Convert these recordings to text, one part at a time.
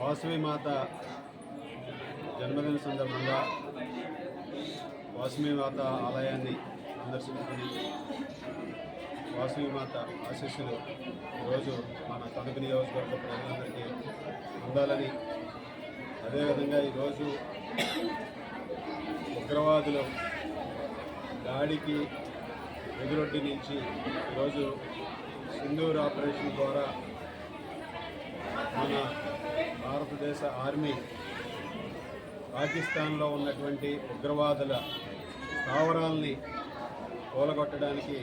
వాసవి మాత జన్మదిన సందర్భంగా వాసవి మాత ఆలయాన్ని సందర్శించుకుని మాత ఆశీస్సులు. ఈరోజు మన తణుకు నియోజకవర్గ ప్రజలందరికీ ఉండాలని అదేవిధంగా ఈరోజు ఉగ్రవాదులు దాడికి ఎదురొడ్డి నుంచి ఈరోజు సింధూర్ ఆపరేషన్ ద్వారా మన భారతదేశ ఆర్మీ పాకిస్తాన్లో ఉన్నటువంటి ఉగ్రవాదుల స్థావరాల్ని కూలగొట్టడానికి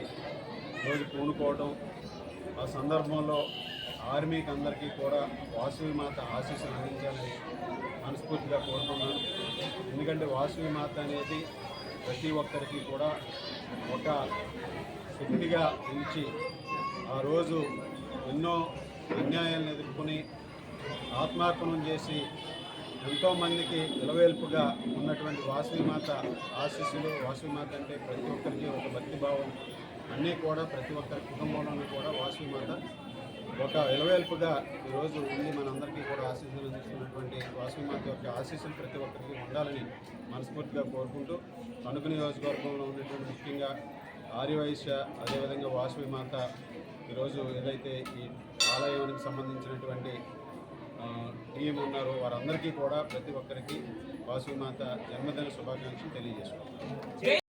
రోజు పూనుకోవడం ఆ సందర్భంలో ఆర్మీకి అందరికీ కూడా వాసవి మాత ఆశీస్సులు అందించాలని మనస్ఫూర్తిగా కోరుకున్నాను ఎందుకంటే వాసవి మాత అనేది ప్రతి ఒక్కరికి కూడా ఒక శక్తిగా ఉంచి ఆ రోజు ఎన్నో అన్యాయాలను ఎదుర్కొని ఆత్మార్పణం చేసి ఎంతోమందికి ఇలవేల్పుగా ఉన్నటువంటి వాసవిమాత ఆశీస్సులు వాసవిమాత అంటే ప్రతి ఒక్కరికి ఒక భక్తిభావం. అన్నీ కూడా ప్రతి ఒక్క కుటుంబంలోనూ కూడా వాసవిమాత ఒక ఇలవేల్పుగా ఈరోజు ఉండి మనందరికీ కూడా ఆశీస్సులు అందిస్తున్నటువంటి వాసుమాత యొక్క ఆశీస్సులు ప్రతి ఒక్కరికి ఉండాలని మనస్ఫూర్తిగా కోరుకుంటూ తణుకు నియోజకవర్గంలో ఉన్నటువంటి ముఖ్యంగా ఆర్యవైశ్య అదేవిధంగా వాసవి మాత ఈరోజు ఏదైతే ఈ ఆలయానికి సంబంధించినటువంటి టీం ఉన్నారో వారందరికీ కూడా ప్రతి ఒక్కరికి వాసవి మాత జన్మదిన శుభాకాంక్షలు తెలియజేసుకుంటాం